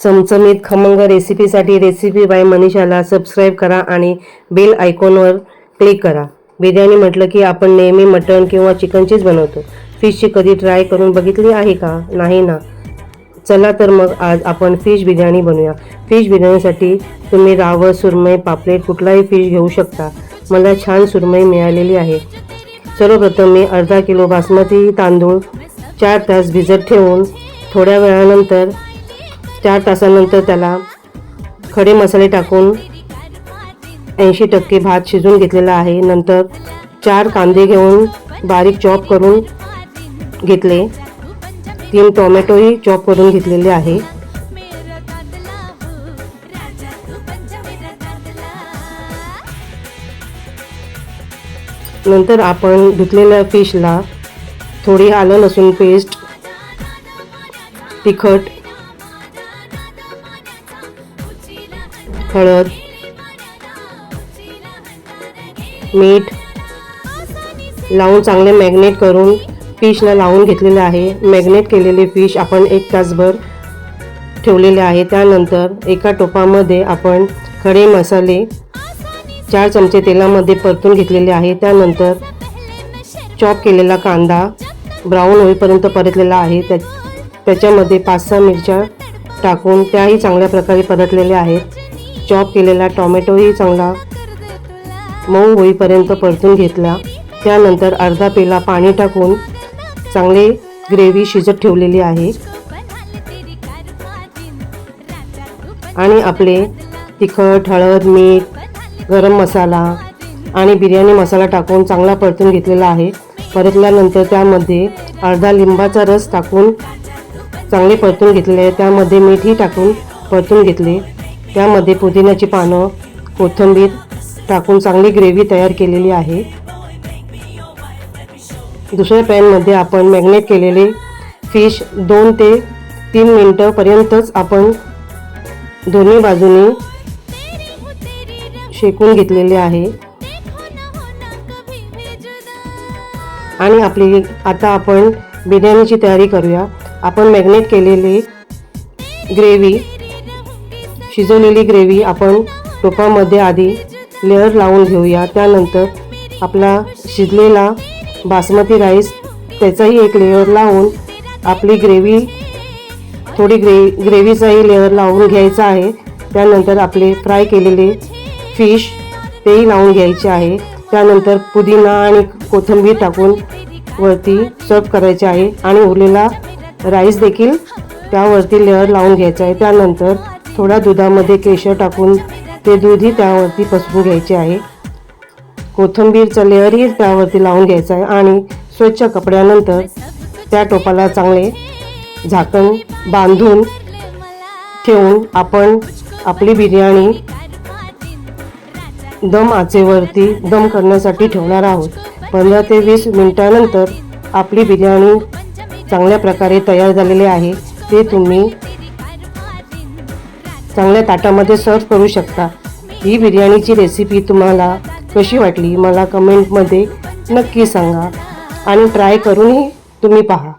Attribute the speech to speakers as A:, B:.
A: चमचमीत खमंग रेसिपीसाठी रेसिपी बाय मनीषाला सबस्क्राईब करा आणि बेल आयकॉनवर क्लिक करा. बिर्याणी म्हटलं की आपण नेहमी मटण किंवा चिकनचीच बनवतो. फिशची कधी ट्राय करून बघितली आहे का? नाही ना. चला तर मग आज आपण फिश बिर्याणी बनवूया. फिश बिर्याणीसाठी तुम्ही रावळ सुरमई पापलेट कुठलाही फिश घेऊ शकता. मला छान सुरमई मिळालेली आहे. सर्वप्रथम मी अर्धा किलो बासमती तांदूळ चार तास भिजत ठेवून थोड्या वेळानंतर चार तासानंतर त्याला खडे मसाले टाकून ऐंशी टक्के भात शिजून घेतलेला आहे. नंतर चार कांदे घेऊन बारीक चॉप करून घेतले. तीन टोमॅटोही चॉप करून घेतलेले आहे. नंतर आपण धुतलेल्या फिशला थोडी आलं लसूण पेस्ट तिखट हळद मीठ लावून चांगले मॅग्नेट करून फिशला लावून घेतलेले आहे. मॅग्नेट केलेले फिश आपण एक तासभर ठेवलेले आहे. त्यानंतर एका टोपामध्ये आपण खडे मसाले चार चमचे तेलामध्ये परतून घेतलेले आहे. त्यानंतर चॉप केलेला कांदा ब्राऊन होईपर्यंत परतलेला आहे. त्या त्याच्यामध्ये पाच सहा मिरच्या टाकून त्याही चांगल्या प्रकारे परतलेल्या आहेत. चॉप केलेला टॉमॅटोही चांगला मऊ होईपर्यंत परतून घेतला. त्यानंतर अर्धा पेला पाणी टाकून चांगले ग्रेव्ही शिजत ठेवलेली आहे. आणि आपले तिखट हळद मीठ गरम मसाला आणि बिर्याणी मसाला टाकून चांगला परतून घेतलेला आहे. परतल्यानंतर त्यामध्ये अर्धा लिंबाचा रस टाकून चांगले परतून घेतलेले आहे त्यामध्ये मीठही टाकून परतून घेतले. त्यामध्ये पुदिन्याची पानं कोथिंबीर टाकून चांगली ग्रेव्ही तयार केलेली आहे. दुसऱ्या पॅनमध्ये आपण मॅग्नेट केलेले फिश दोन ते तीन मिनटंपर्यंतच आपण दोन्ही बाजूनी शेकून घेतलेले आहे. आणि आपली आता आपण बिर्याणीची तयारी करूया. आपण मॅग्नेट केलेली ग्रेव्ही शिजवलेली ग्रेव्ही आपण टोपामध्ये आधी लेअर लावून घेऊया. त्यानंतर आपला शिजलेला बासमती राईस त्याचाही एक लेअर लावून आपली ग्रेव्ही थोडी ग्रे ग्रेव्हीचाही लेअर लावून घ्यायचा आहे. त्यानंतर आपले फ्राय केलेले फिश तेही लावून घ्यायचे आहे. त्यानंतर पुदिना आणि कोथिंबीर टाकून वरती सर्व करायचे आहे. आणि उरलेला राईस देखील त्यावरती लेअर लावून घ्यायचा आहे. त्यानंतर थोड्या दुधामध्ये केशर टाकून ते दूधही त्यावरती पसरून घ्यायचे आहे. कोथिंबीरचा लेअरही त्यावरती लावून घ्यायचा आहे आणि स्वच्छ कपड्यानंतर त्या टोपाला चांगले झाकण बांधून ठेवून आपण आपली बिर्याणी दम आचेवरती दम करण्यासाठी ठेवणार आहोत. पंधरा ते वीस मिनटानंतर आपली बिर्याणी चांगल्या प्रकारे तयार झालेली आहे. ते तुम्ही चांगल्या ताटामध्ये सर्व करू शकता. ही बिर्याणीची रेसिपी तुम्हाला कशी वाटली मला कमेंटमध्ये नक्की सांगा. आणि ट्राय करूनही तुम्ही पहा.